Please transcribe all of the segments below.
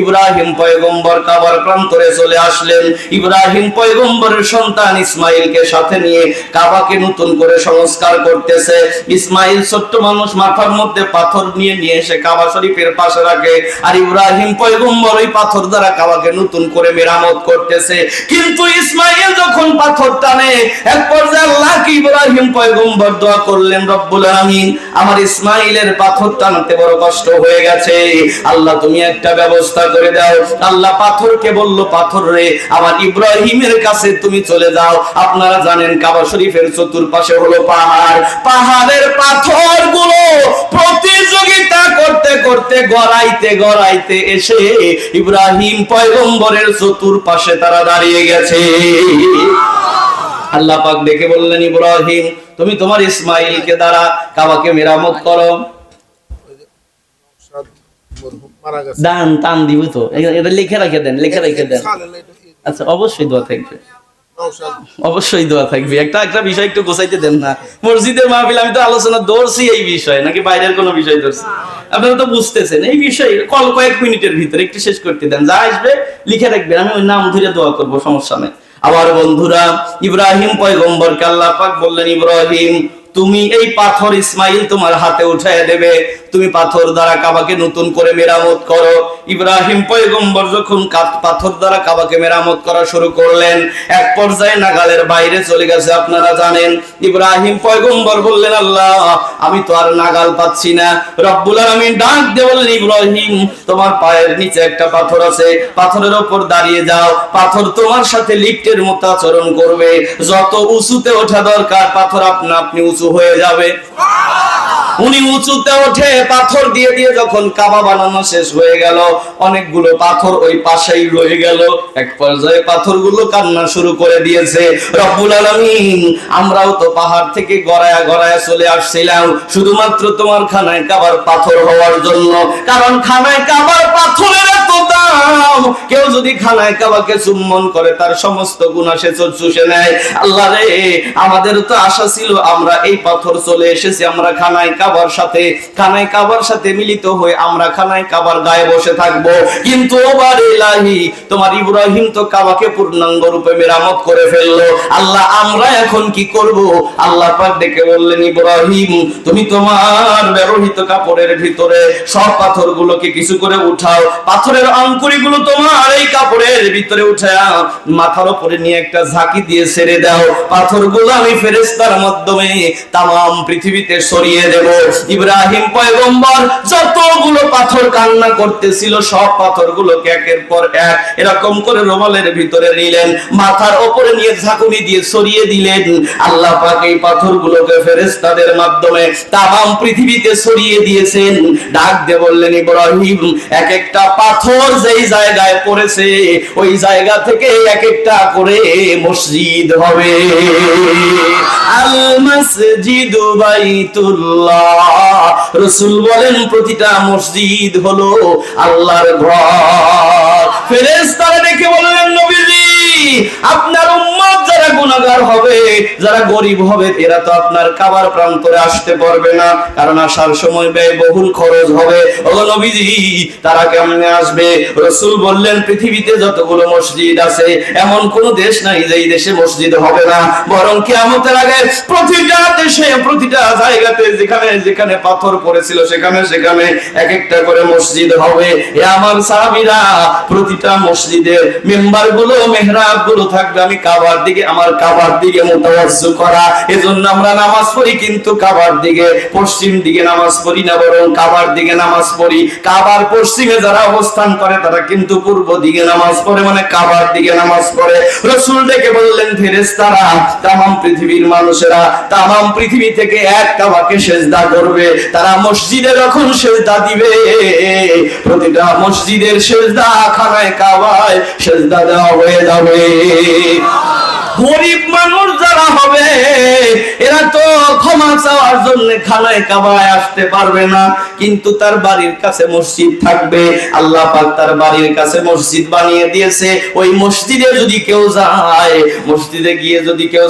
ইব্রাহিম পয়গম্বর কাবার প্রান্তরে চলে আসলেন। ইব্রাহিম পয়গম্বরের সন্তান ইসমাইলকে সাথে নিয়ে কাবাকে নতুন করে সংস্কার করতেছে। ইসমাইল ছোট্ট মানুষ, মাথার মধ্যে পাথর নিয়ে নিয়ে এসে কাবা শরীফের পাশে রাখে। আর ইব্রাহিম পয়গম্বর ওই পাথর দ্বারা কাবাকে নতুন করে মেরামত করতেছে। কিন্তু ইসমাইল যখন পাথর টানে, এক পর্যায়ে আল্লাহ কি ইব্রাহিম পয়গম্বর দোয়া করলেন, রব্বুল আলামিন, আমার ইসমাইলের পাথর টানতে বড় কষ্ট হয়ে গেছে। আল্লাহ, তুমি একটা ব্যবস্থা করে দাও। আল্লাহ পাথরকে বলল, পাথর রে, আমার ইব্রাহিমের কাছে তুমি চলে যাও। আপনারা জানেন কাবা শরীফের চতুর্পাশে হলো পাহাড়। পাহাড়ের পাথরগুলো প্রতিযোগিতা করতে করতে, গড়াইতে গড়াইতে এসে ইব্রাহিম পয়গম্বরের চতুর্পাশে তারা দাঁড়িয়ে গেছে। আল্লাহ পাক দেখে বললেন, ইব্রাহিম, তুমি তোমার ইসমাইলকে দ্বারা কাবাকে মেরামত করো। দান টান দিব তো। এটা- এটা লিখে রেখে দেন লিখে রেখে দেন? আচ্ছা অবশ্যই দোয়া থাকবে। অবশ্যই দোয়া থাকবে। একটা একটা বিষয় একটু গোছাইতে দেন না। মসজিদের মাহফিল আমি তো আলোচনা ধরছি এই বিষয় নাকি বাইরের কোনো বিষয় ধরছি? আপনারা তো বুঝতেছেন এই বিষয় কল কয়েক মিনিটের ভিতরে একটু শেষ করতে দেন। যা আসবে লিখে রাখবেন। আমি ওই নাম ধরে দোয়া করব সমস্যা নেই। আবার বন্ধুরা ইব্রাহিম পয়গম্বরকে আল্লাহ পাক বললেন ইব্রাহিম তুমি এই পাথর ইসমাইল তোমার হাতে উঠায় দেবে। তুমি পাথর দ্বারা কাবাকে নতুন করে মেরামত করো। ইব্রাহিম পয়গম্বর যখন পাথর দ্বারা কাবাকে মেরামত করা শুরু করলেন, এক পর্যায়ে নাগালের বাইরে চলে গেছে, আপনারা জানেন। ইব্রাহিম পয়গম্বর বললেন, আল্লাহ, আমি তো আর নাগাল পাচ্ছি না। রব্বুল আলামিন ডাক দিয়ে বললেন, ইব্রাহিম, তোমার পায়ের নিচে একটা পাথর আছে। পাথরের ওপর দাঁড়িয়ে যাও। পাথর তোমার সাথে লিফটের মতো আচরণ করবে। যত উঁচুতে ওঠা দরকার, পাথর আপনা আপনি উঁচু হয়ে যাবে। উনি উঁচুতে ওঠে পাথর দিয়ে দিয়ে যখন কাবা বানানো শেষ হয়ে গেল, অনেকগুলো পাথর ওই পাশেই রয়ে গেল। এক পর্যায়ে পাথরগুলো কান্না শুরু করে দিয়েছে, রব্বুল আলামিন, আমরাও তো পাহাড় থেকে গড়ায়া গড়ায়া চলে আসছিলাম, শুধুমাত্র তোমার খানায় কাবার পাথর হওয়ার জন্য। কারণ খানায় কাবার পাথরের এত দাম, কেউ যদি খানায় কাবাকে চুম্বন করে, তার সমস্ত গুণা সে চুষে নেয়। আল্লাহ রে, আমাদের তো আশা ছিল আমরা এই পাথর চলে এসেছি, আমরা খানায় কাবার সাথে, খানায় কাবার সাথে মিলিত হয়ে আমরা খানায় কাবার গায়ে বসে থাকব। কিন্তু ওবার ইলাহি তোমার ইব্রাহিম তো কাবাকে পূর্ণাঙ্গ রূপে মেরামত করে ফেলল। আল্লাহ, আমরা এখন কি করব? আল্লাহ পাক ডেকে বললেন, ইব্রাহিম, তুমি তোমার ব্যবহৃত কাপড়ের ভিতরে সব পাথরগুলোকে কিছু করে উঠাও। পাথরের অঙ্কুরিগুলো তোমার এই কাপড়ের ভিতরে উঠায়া মাথার উপরে নিয়ে একটা ঝাঁকি দিয়ে ছেড়ে দাও। পাথরগুলো আমি ফেরেস্তার মাধ্যমে তাম পৃথিবীতে সরিয়ে দেব। ইব্রাহিম পয়গম্বর, যতগুলো পাথর কান্না করতেছিল, সব পাথরগুলোকে একের পর এক এরকম করে রোমালের ভিতরে নিলেন, মাথার উপরে নিয়ে ঝাঁকুনি দিয়ে সরিয়ে দিলেন। আল্লাহ পাক এই পাথরগুলোকে ফেরেশতাদের মাধ্যমে তাম পৃথিবীতে সরিয়ে দিয়েছেন। ডাক দিয়ে বললেন, ইব্রাহিম এক একটা পাথর যেই জায়গায় পড়েছে, ওই জায়গা থেকে এক একটা করে মসজিদ হবে। আল মসজিদু বাইতুল্লাহ। রাসূল বলেন প্রতিটা মসজিদ হলো আল্লাহর ঘর। ফেরেস তারা দেখে বললেন নবীজি আপনার উম্মত যারা গুনাহগার হবে, যারা গরিব হবে, এরা তো আপনার কাবার প্রান্তরে আসতে পারবে না। কারণ আসার সময় ব্যয় বহুল খরচ হবে। তারা কেমনে আসবে? রসুল বললেন, পৃথিবীতে যতগুলো মসজিদ আছে, এমন কোন দেশ নাই যেই দেশে মসজিদ হবে না। বরং কিয়ামতের আগে প্রতিটা দেশে, প্রতিটা জায়গাতে যেখানে যেখানে পাথর পড়েছিল, সেখানে সেখানে এক একটা করে মসজিদ হবে। এ আমার সাহাবীরা প্রতিটা মসজিদের মেম্বারগুলো মেহরাব গুলো থাকবে, আমি কাবার দিকে, আমার কাবার দিকে মোতাবাজ্জু করা। এজন্য আমরা নামাজ পড়ি, কিন্তু কাবার দিকে, পশ্চিম দিকে নামাজ পড়ি না, বরং কাবার দিকে নামাজ পড়ি। কাবার পশ্চিমে যারা অবস্থান করে, তারা কিন্তু পূর্ব দিকে নামাজ পড়ে মানে কাবার দিকে নামাজ পড়ে। রসুল ডেকে বললেন, ফেরেশতারা, তামাম পৃথিবীর মানুষেরা, তামাম পৃথিবী থেকে এক কাবাকে সেজদা করবে। তারা মসজিদে যখন সেজদা দিবে, প্রতিটা মসজিদের সেজদা খানায়, কাবায় সেজদা দেওয়া হয়ে যাবে। গরিব মানুষ এরা তো ক্ষমা চাওয়ার জন্য কাবায় আসতে পারবে না। কিন্তু তার বাড়ির কাছে মসজিদ থাকবে। আল্লাহ পাক তার বাড়ির কাছে মসজিদ বানিয়ে দিয়েছে। ওই মসজিদে যদি কেউ যায়, মসজিদে গিয়ে যদি কেউ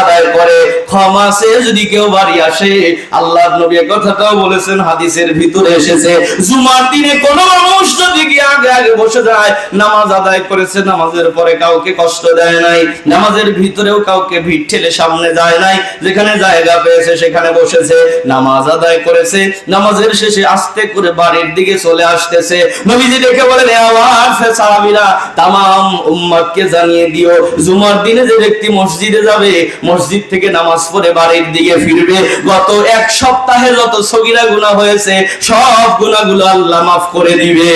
আদায় করে, ক্ষমা যদি কেউ বাড়ি আসে আল্লাহ নবী কথাটাও বলেছেন, হাদিসের ভিতরে এসেছে, জুমার দিনে কোন মানুষ যদি গিয়ে আগে আগে বসে যায়, নামাজ আদায় করেছে, নামাজের পরে কাউকে কষ্ট দেয় নাই, নামাজের ভিতরেও কাউকে ভিড় ঠেলে সামনে যায় নাই, যেখানে জায়গা পেয়েছে সেখানে বসেছে, নামাজ আদায় করেছে, নামাজের শেষে আস্তে করে বাড়ির দিকে চলে আসতেছে। নবীজি দেখে বলেন, "এ আমার সাহাবীরা, তামাম উম্মতকে জানিয়ে দিও, জুমার দিনে যে ব্যক্তি মসজিদে যাবে, মসজিদ থেকে নামাজ পড়ে বাড়ির দিকে ফিরবে। গত এক সপ্তাহে যত সগিরা গুনাহ হয়েছে, সব গুনাহগুলো আল্লাহ মাফ করে দিবে।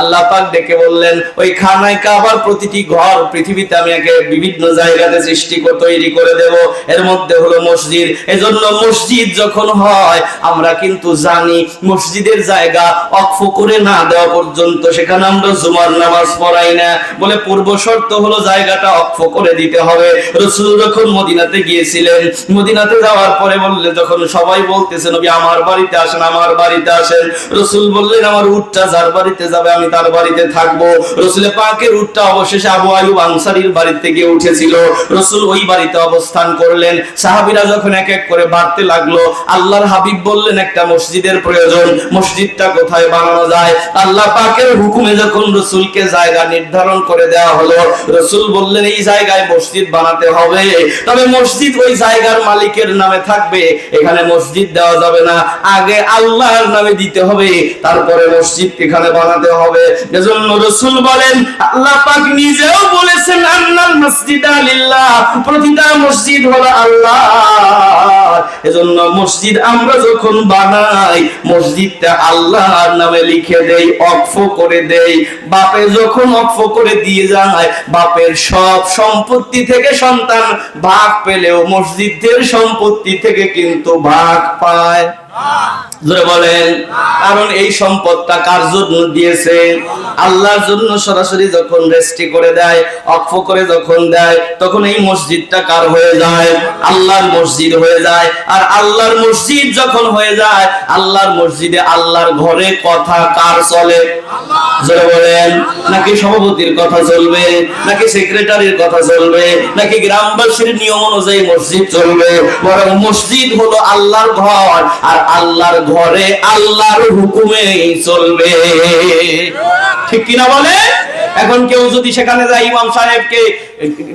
আল্লাহ পাক ডেকে বললেন, ওই খানায় কাবার প্রতিটি ঘর পৃথিবীতে আমি একে বিভিন্ন জায়গাতে সৃষ্টি করে তৈরি করে দেব। এর মধ্যে হলো মসজিদ। এজন্য মসজিদ যখন হয়, আমরা কিন্তু জানি মসজিদের জায়গা অক্ষ করে না দেওয়া পর্যন্ত সেখানে আমরা জুমার নামাজ পড়াই না। বলে পূর্ব শর্ত হলো জায়গাটা অক্ষ করে দিতে হবে। রসুল যখন মদিনাতে গিয়েছিলেন, মদিনাতে যাওয়ার পরে বললেন যখন সবাই বলতেছে, নবী, আমার বাড়িতে আসেন, আমার বাড়িতে আসেন। রসুল বললেন, আমার উটটা যার বাড়িতে যাবে আমি তার বাড়িতে থাকব। রসুলের পাকের উটটা অবশেষে আবু আয়ুব আনসারির বাড়িতে গিয়ে উঠেছিল। রসুল ওই বাড়িতে অবস্থান করলেন। সাহাবিরা যখন এক এক করে বাড়তে লাগল, আল্লাহর হাবিব বললেন, একটা মসজিদের প্রয়োজন, মসজিদটা কোথায় বানানো যায়? আল্লাহ পাকের হুকুমে যখন রসুলকে জায়গা নির্ধারণ করে দেওয়া হলো, রসুল বললেন, এই জায়গায় মসজিদ বানাতে হবে। তবে মসজিদ ওই জায়গার মালিকের নামে থাকবে। এখানে মসজিদ দেওয়া যাবে না। আগে আল্লাহর নামে দিতে হবে। তারপরে মসজিদ এখানে বানাতে হবে। এজন্য রসুল বলেন, আল্লাহ পাক নিজেও বলেছেন, আন্নাল মসজিদ আলিল্লাহ প্রতিটা মসজিদ হলো আল্লাহ। এজন্য মসজিদ আমরা যখন বানাই, মসজিদটা আল্লাহর নামে লিখে দেই অক্ফ করে দেই। বাপে যখন অক্ফ করে দিয়ে যায়, বাপের সব সম্পত্তি থেকে সন্তান ভাগ পেলেও মসজিদের সম্পত্তি থেকে কিন্তু ভাগ পায়। জোরে বলেন। কারণ এই সম্পদটা কার জন্য দিয়েছে? আল্লাহর জন্য সরাসরি যখন রেস্টি করে দেয় অক্ষ করে যখন দেয়, তখন এই মসজিদটা কার হয়ে যায়? আল্লাহর মসজিদ হয়ে যায়। আর আল্লাহর মসজিদ যখন হয়ে যায়, আল্লাহর মসজিদে আল্লাহর ঘরে কথা কার চলে? জোরে বলেন। নাকি সভাপতির কথা চলবে? নাকি সেক্রেটারির কথা চলবে? নাকি গ্রামবাসীর নিয়ম অনুযায়ী মসজিদ চলবে? বরং মসজিদ হলো আল্লাহর ঘর, আর আল্লাহর ঘরে আল্লাহর হুকুমে চলবে। ঠিক কিনা বলে? এখন কেউ যদি সেখানে যায়, ইমাম সাহেবকে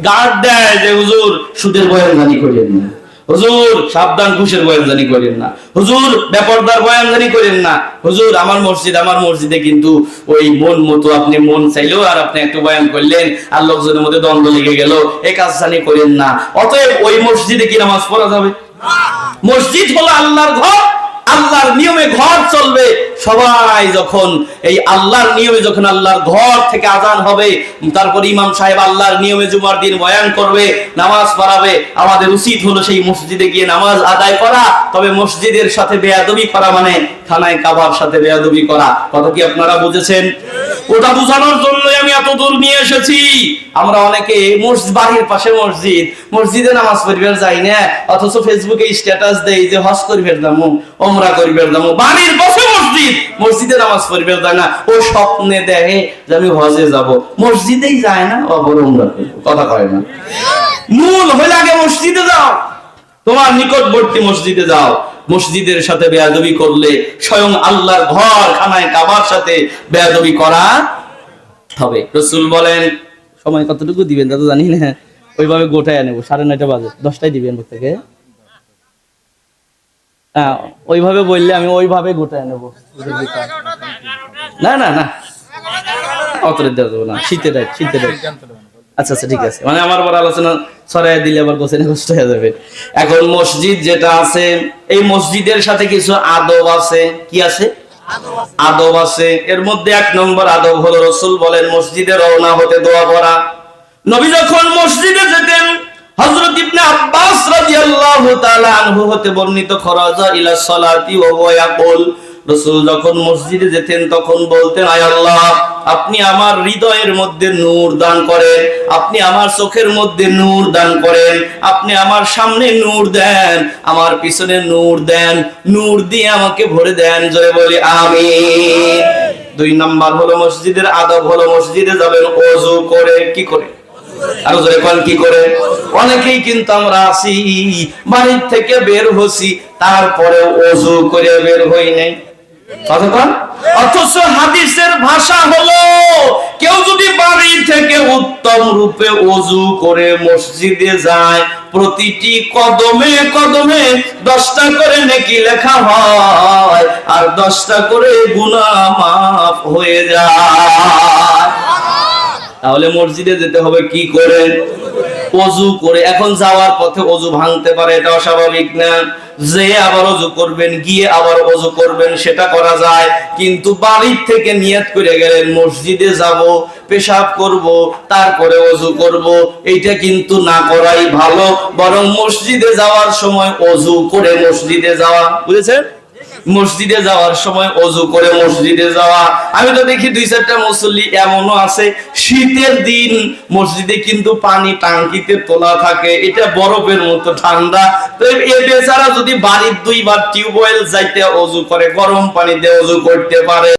গার্ড দেয় যে, হুজুর, সুদের বয়ানদানি করেন না। হুজুর, সাবধান, ঘুষের বয়ানদানি করেন না। হুজুর, বেপরদার বয়ানদানি করেন না। হুজুর, আমার মসজিদ, আমার মসজিদে কিন্তু ওই মন মতো আপনি মন চাইলেও আর আপনি একটু বয়ান করলেন আর লোকজনের মধ্যে দ্বন্দ্ব লেগে গেল। এই কাজ জানি করেন না। অতএব ওই মসজিদে কি নামাজ পড়া যাবে? মসজিদ হলো আল্লাহর ঘর। আল্লাহর নিয়মে ঘর চলবে, সবাই যখন এই আল্লাহর নিয়মে যখন আল্লাহর ঘর থেকে আজান হবে, তারপর ইমাম সাহেব আল্লাহর নিয়মে জুমার দিন বয়ান করবে, নামাজ পড়াবে, আমাদের উচিত হলো সেই মসজিদে গিয়ে নামাজ আদায় করা, তবে মসজিদের সাথে বেয়াদবি করা মানে থানায় কাবার সাথে বেয়াদবি করা। কথা কি আপনারা বুঝেছেন? ওটা বোঝানোর জন্যই আমি এত দূর নিয়ে এসেছি। আমরা অনেকে বাড়ির পাশে মসজিদ, মসজিদে নামাজ পড়িবার যাই না, অথচ ফেসবুকে স্ট্যাটাস দেই যে হজ করিবার দামু ওমরা করিবার দামু বাড়ির পাশে মসজিদ, মসজিদে নামাজ পড়িবার যায় না, ও স্বপ্নে দেখে যে আমি হজে যাব। মসজিদেই যায় না অবর ওমরা কথা কয় না। মূল হয়ে লাগে মসজিদে যাও, তোমার নিকটবর্তী মসজিদে যাও। মসজিদের সাথে বেয়াদবি করলে স্বয়ং আল্লাহর ঘর খানায় কাবার সাথে বেয়াদবি করা হবে। রসুল বলেন, সময় কতটুকু দিবেন? তা তো জানি না। ওইভাবে গোটায় নেব সাড়ে নয়টা বাজে, দশটায় দিবেন থেকে হ্যাঁ ওইভাবে বললে আমি ওইভাবে গোটায় নেব না না না। অতরে দেওয়া যাবে না। শীতের শীতের আচ্ছা আচ্ছা ঠিক আছে। মানে আমার আবার আলোচনা ছড়াই দিলে আবার গোছানো কষ্ট হয়ে যাবে। এখন মসজিদ যেটা আছে, এই মসজিদের সাথে কিছু আদব আছে? কি আছে? আদব আছে। এর মধ্যে এক নম্বর আদব হলো রসুল বলেন, মসজিদে রওনা হতে দোয়া করা। নবী যখন মসজিদে যেতেন, হযরত ইবনে আব্বাস রাদিয়াল্লাহু তাআলা আনহু হতে বর্ণিত, খরাজা ইলা সালাতি ওয়া ইয়াকুল। রসুল যখন মসজিদে যেতেন, তখন বলতেন, আয় আল্লাহ, আপনি আমার হৃদয়ের মধ্যে নূর দান করেন, আপনি আমার চোখের মধ্যে নূর দান করেন, আপনি আমার সামনে নূর দেন, আমার পিছনে নূর দেন, নূর দিয়ে আমাকে ভরে দেন। জয় বলি, আমিন। দুই নাম্বার হলো মসজিদের আদব হলো মসজিদে যাবেন, অজু করে কি করে? আরও জোরে কোন, কি করে? অনেকেই কিন্তু আমরা আসি, বাড়ির থেকে বের হছি তারপরে অজু করে বের হই নাই। অথচ হাদিসের ভাষা হলো, কেউ যদি বাড়ি থেকে উত্তম রূপে অজু করে মসজিদে যায়, প্রতিটি কদমে কদমে দশটা করে নেকি লেখা হয়, আর দশটা করে গুনাহ মাফ হয়ে যায়। তাহলে মসজিদে যেতে হবে কি করে? অজু করে এখন যাওয়ার পথে অজু ভাঙতে পারে, এটা অস্বাভাবিক না? যে আবার অজু করবেন, গিয়ে আবার অজু করবেন, সেটা করা যায়। কিন্তু বাড়ির থেকে নিয়ত করে গেলেন মসজিদে যাব, পেশাব করব, তারপরে অজু করব, এইটা কিন্তু না করাই ভালো। বরং মসজিদে যাওয়ার সময় অজু করে মসজিদে যাওয়া। বুঝেছেন? মসজিদে যাওয়ার সময় অজু করে মসজিদে যাওয়া। আমি তো দেখি দুই চারটা মুসল্লি এমনও আছে, শীতের দিন মসজিদে কিন্তু পানি টাঙ্কিতে তোলা থাকে, এটা বরফের মতো ঠান্ডা। তো এ বেচারা যদি বাড়ির দুইবার টিউবওয়েল যাইতে অজু করে, গরম পানিতে অজু করতে পারে।